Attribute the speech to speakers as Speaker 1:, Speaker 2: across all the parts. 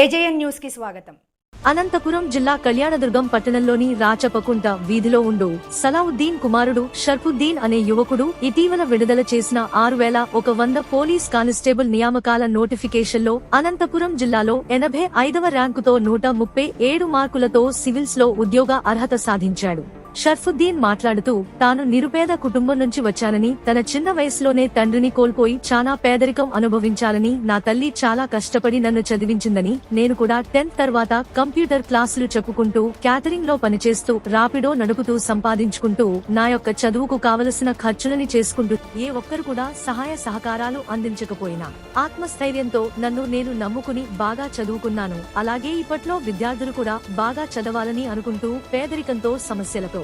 Speaker 1: AJN న్యూస్కి స్వాగతం.
Speaker 2: అనంతపురం జిల్లా కళ్యాణదుర్గం పట్టణంలోని రాచపకుంట వీధిలో ఉండు సలావుద్దీన్ కుమారుడు షర్ఫుద్దీన్ అనే యువకుడు ఇటీవల విడుదల చేసిన ఆరు వేల ఒక వంద పోలీస్ కానిస్టేబుల్ నియామకాల నోటిఫికేషన్లో అనంతపురం జిల్లాలో ఎనభై ఐదవ ర్యాంకుతో నూట ముప్పై ఏడు మార్కులతో సివిల్స్లో ఉద్యోగ అర్హత సాధించాడు. షర్ఫుద్దీన్ మాట్లాడుతూ తాను నిరుపేద కుటుంబం నుంచి వచ్చానని తన చిన్న వయసులోనే తండ్రిని కోల్పోయి చాలా పేదరికం అనుభవించాలని నా తల్లి చాలా కష్టపడి నన్ను చదివించిందని నేను కూడా టెన్త్ తర్వాత కంప్యూటర్ క్లాసులు చెప్పుకుంటూ క్యాటరింగ్లో పనిచేస్తూ రాపిడో నడుపుతూ సంపాదించుకుంటూ నా యొక్క చదువుకు కావలసిన ఖర్చులని చేసుకుంటూ ఏ ఒక్కరు కూడా సహాయ సహకారాలు అందించకపోయినా. ఆత్మస్థైర్యంతో నన్ను నేను నమ్ముకుని బాగా చదువుకున్నాను. అలాగే ఇప్పట్లో విద్యార్థులు కూడా బాగా చదవాలని అనుకుంటూ పేదరికంతో సమస్యలతో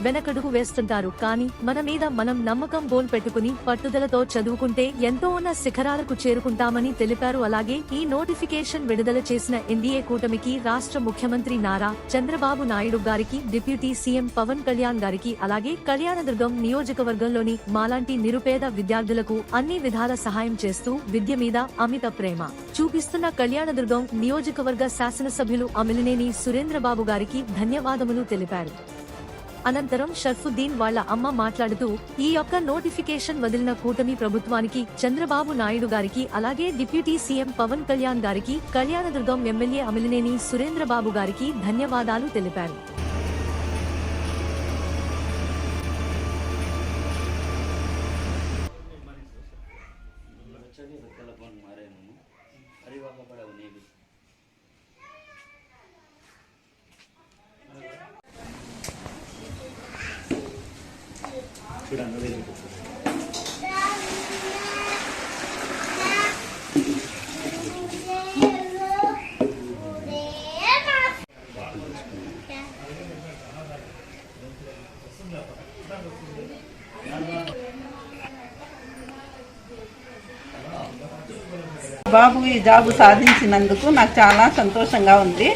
Speaker 2: వెనకడుగు వేస్తుంటారు. కానీ మన మీద మనం నమ్మకం బోన్ పెట్టుకుని పట్టుదలతో చదువుకుంటే ఎంతో ఉన్న శిఖరాలకు చేరుకుంటామని తెలిపారు. అలాగే ఈ నోటిఫికేషన్ విడుదల చేసిన ఎన్డీఏ కూటమికి రాష్ట్ర ముఖ్యమంత్రి నారా చంద్రబాబు నాయుడు గారికి డిప్యూటీ సీఎం పవన్ కళ్యాణ్ గారికి అలాగే కళ్యాణదుర్గం నియోజకవర్గంలోని మాలాంటి నిరుపేద విద్యార్థులకు అన్ని విధాల సహాయం చేస్తూ విద్య మీద అమిత ప్రేమ. చూపిస్తున్న కళ్యాణదుర్గం నియోజకవర్గ శాసనసభ్యులు అమిలినేని సురేంద్రబాబు గారికి ధన్యవాదములు తెలిపారు. అనంతరం షర్ఫుద్దీన్ వాళ్ళ అమ్మ మాట్లాడుతూ ఈ యొక్క నోటిఫికేషన్ వదిలిన కూటమి ప్రభుత్వానికి చంద్రబాబు నాయుడు గారికి అలాగే డిప్యూటీ సీఎం పవన్ కళ్యాణ్ గారికి కళ్యాణదుర్గం ఎమ్మెల్యే అమిలినేని సురేంద్రబాబు గారికి ధన్యవాదాలు తెలిపారు.
Speaker 3: బాబు ఈ జాబు సాధించినందుకు నాకు చాలా సంతోషంగా ఉంది.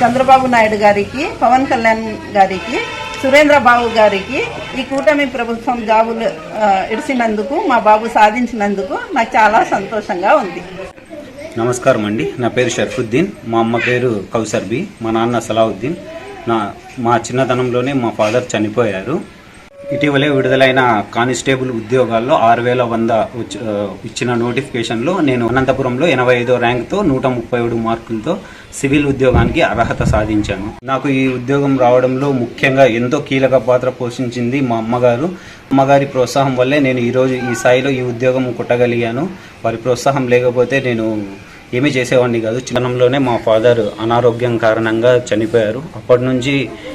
Speaker 3: చంద్రబాబు నాయుడు గారికి పవన్ కళ్యాణ్ గారికి సురేంద్ర బాబు గారికి ఈ కూటమి ప్రభుత్వం జాబులు ఇడిచినందుకు మా బాబు సాధించినందుకు నాకు చాలా సంతోషంగా ఉంది.
Speaker 4: నమస్కారం అండి. నా పేరు షర్ఫుద్దీన్. మా అమ్మ పేరు కౌసర్బి మా నాన్న సలావుద్దీన్. నా మా చిన్నతనంలోనే మా ఫాదర్ చనిపోయారు. ఇటీవలే విడుదలైన కానిస్టేబుల్ ఉద్యోగాల్లో ఆరు వేల వంద ఇచ్చిన నోటిఫికేషన్లో నేను అనంతపురంలో ఎనభై ఐదో ర్యాంక్తో నూట ముప్పై ఏడు మార్కులతో సివిల్ ఉద్యోగానికి అర్హత సాధించాను. నాకు ఈ ఉద్యోగం రావడంలో ముఖ్యంగా ఎంతో కీలక పాత్ర పోషించింది మా అమ్మగారు. అమ్మగారి ప్రోత్సాహం వల్లే నేను ఈరోజు ఈ స్థాయిలో ఈ ఉద్యోగం కొట్టగలిగాను. వారి ప్రోత్సాహం లేకపోతే నేను ఏమీ చేసేవాడిని కాదు. చిన్నలోనే మా ఫాదర్ అనారోగ్యం కారణంగా చనిపోయారు. అప్పటి నుంచి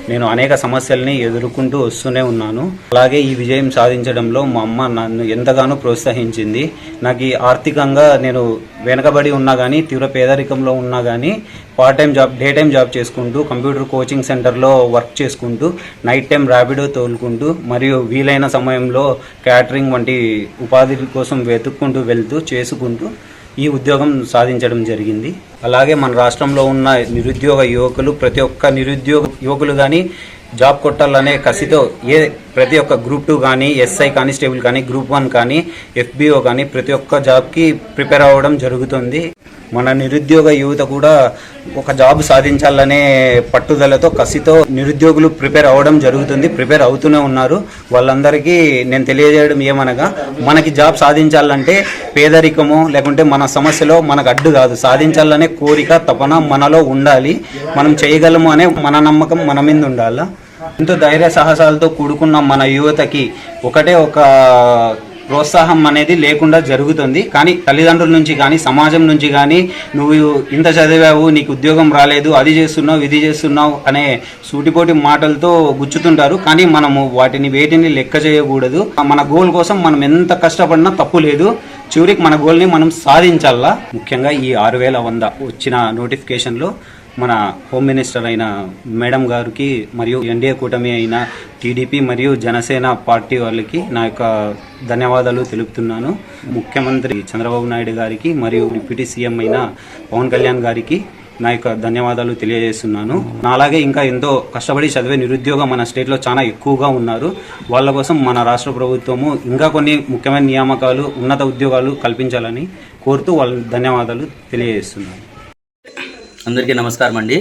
Speaker 4: నేను అనేక సమస్యల్ని ఎదుర్కొంటూ వస్తూనే ఉన్నాను. అలాగే ఈ విజయం సాధించడంలో మా అమ్మ నన్ను ఎంతగానో ప్రోత్సహించింది. నాకు ఈ ఆర్థికంగా నేను వెనకబడి ఉన్నా కానీ తీవ్ర పేదరికంలో ఉన్నా కానీ part time job day time job చేసుకుంటూ కంప్యూటర్ కోచింగ్ సెంటర్లో వర్క్ చేసుకుంటూ నైట్ టైం ర్యాపిడో తోలుకుంటూ మరియు వీలైన సమయంలో క్యాటరింగ్ వంటి ఉపాధి కోసం వెతుక్కుంటూ వెళ్తూ చేసుకుంటూ ఈ ఉద్యోగం సాధించడం జరిగింది. అలాగే మన రాష్ట్రంలో ఉన్న నిరుద్యోగ యువకులు ప్రతి ఒక్క నిరుద్యోగ యువకులు కానీ జాబ్ కొట్టాలనే కసితో ఏ ప్రతి ఒక్క గ్రూప్ టూ కానీ ఎస్ఐ కానిస్టేబుల్ కానీ గ్రూప్ వన్ కానీ ఎఫ్బిఓ కానీ ప్రతి ఒక్క జాబ్కి ప్రిపేర్ అవ్వడం జరుగుతుంది. మన నిరుద్యోగ యువత కూడా ఒక జాబ్ సాధించాలనే పట్టుదలతో కసితో నిరుద్యోగులు ప్రిపేర్ అవ్వడం జరుగుతుంది ప్రిపేర్ అవుతూనే ఉన్నారు. వాళ్ళందరికీ నేను తెలియజేయడం ఏమనగా మనకి జాబ్ సాధించాలంటే పేదరికము లేకుంటే మన సమస్యలో మనకు అడ్డు కాదు. సాధించాలనే కోరిక తపన మనలో ఉండాలి. మనం చేయగలము అనే మన నమ్మకం మన మీద ఉండాలా? ఎంతో ధైర్య సాహసాలతో కూడుకున్న మన యువతకి ఒకటే ఒక ప్రోత్సాహం అనేది లేకుండా జరుగుతుంది. కానీ తల్లిదండ్రుల నుంచి కానీ సమాజం నుంచి కానీ నువ్వు ఇంత చదివావు నీకు ఉద్యోగం రాలేదు అది చేస్తున్నావు ఇది చేస్తున్నావు అనే సూటిపోటి మాటలతో గుచ్చుతుంటారు. కానీ మనము వాటిని వేటిని లెక్క చేయకూడదు. మన గోల్ కోసం మనం ఎంత కష్టపడినా తప్పు లేదు. చివరికి మన గోల్ని మనం సాధించాలా? ముఖ్యంగా ఈ ఆరు వేల వంద వచ్చిన నోటిఫికేషన్లో మన హోమ్ మినిస్టర్ అయిన మేడం గారికి మరియు ఎన్డీఏ కూటమి అయిన టీడీపీ మరియు జనసేన పార్టీ వాళ్ళకి నా యొక్క ధన్యవాదాలు తెలుపుతున్నాను. ముఖ్యమంత్రి చంద్రబాబు నాయుడు గారికి మరియు డిప్యూటీ సీఎం అయిన పవన్ కళ్యాణ్ గారికి నా యొక్క ధన్యవాదాలు తెలియజేస్తున్నాను. అలాగే ఇంకా ఎంతో కష్టపడి చదివే నిరుద్యోగం మన స్టేట్లో చాలా ఎక్కువగా ఉన్నారు. వాళ్ళ కోసం మన రాష్ట్ర ప్రభుత్వము ఇంకా కొన్ని ముఖ్యమైన నియామకాలు ఉన్నత ఉద్యోగాలు కల్పించాలని కోరుతూ వాళ్ళ ధన్యవాదాలు తెలియజేస్తున్నాను.
Speaker 5: అందరికీ నమస్కారం అండి.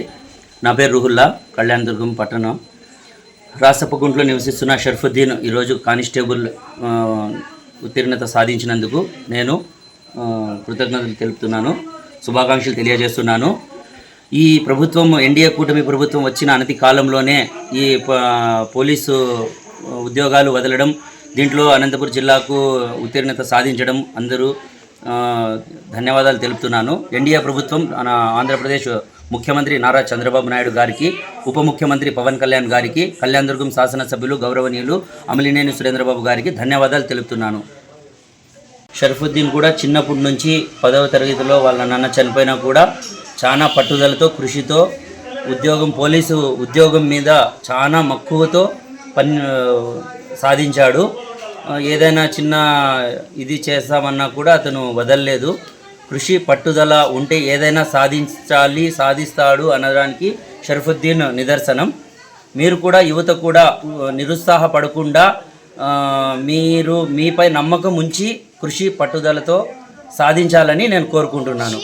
Speaker 5: నా పేరు రుహుల్లా కళ్యాణదుర్గం పట్టణం. రాసప్పగుంట్లో నివసిస్తున్న షర్ఫుద్దీన్ ఈరోజు కానిస్టేబుల్ ఉత్తీర్ణత సాధించినందుకు నేను కృతజ్ఞతలు తెలుపుతున్నాను శుభాకాంక్షలు తెలియజేస్తున్నాను. ఈ ప్రభుత్వం ఎన్డీఏ కూటమి ప్రభుత్వం వచ్చిన అనతి కాలంలోనే ఈ పోలీసు ఉద్యోగాలు వదలడం దీంట్లో అనంతపురం జిల్లాకు ఉత్తీర్ణత సాధించడం అందరూ ధన్యవాదాలు తెలుపుతున్నాను. ఎన్డీఏ ప్రభుత్వం ఆంధ్రప్రదేశ్ ముఖ్యమంత్రి నారా చంద్రబాబు నాయుడు గారికి ఉప ముఖ్యమంత్రి పవన్ కళ్యాణ్ గారికి కళ్యాణదుర్గం శాసనసభ్యులు గౌరవనీయులు అమలినేని సురేంద్రబాబు గారికి ధన్యవాదాలు తెలుపుతున్నాను. షరఫుద్దీన్ కూడా చిన్నప్పటి నుంచి పదవ తరగతిలో వాళ్ళ నాన్న చనిపోయినా కూడా చాలా పట్టుదలతో కృషితో ఉద్యోగం పోలీసు ఉద్యోగం మీద చాలా మక్కువతో పని సాధించాడు. ఏదైనా చిన్న ఇది చేస్తామన్నా కూడా అతను వదలలేదు. కృషి పట్టుదల ఉంటే ఏదైనా సాధించాలి సాధిస్తాడు అనడానికి షరఫుద్దీన్ నిదర్శనం. మీరు కూడా యువత కూడా నిరుత్సాహపడకుండా మీరు మీపై నమ్మకం ఉంచి కృషి పట్టుదలతో సాధించాలని నేను కోరుకుంటున్నాను.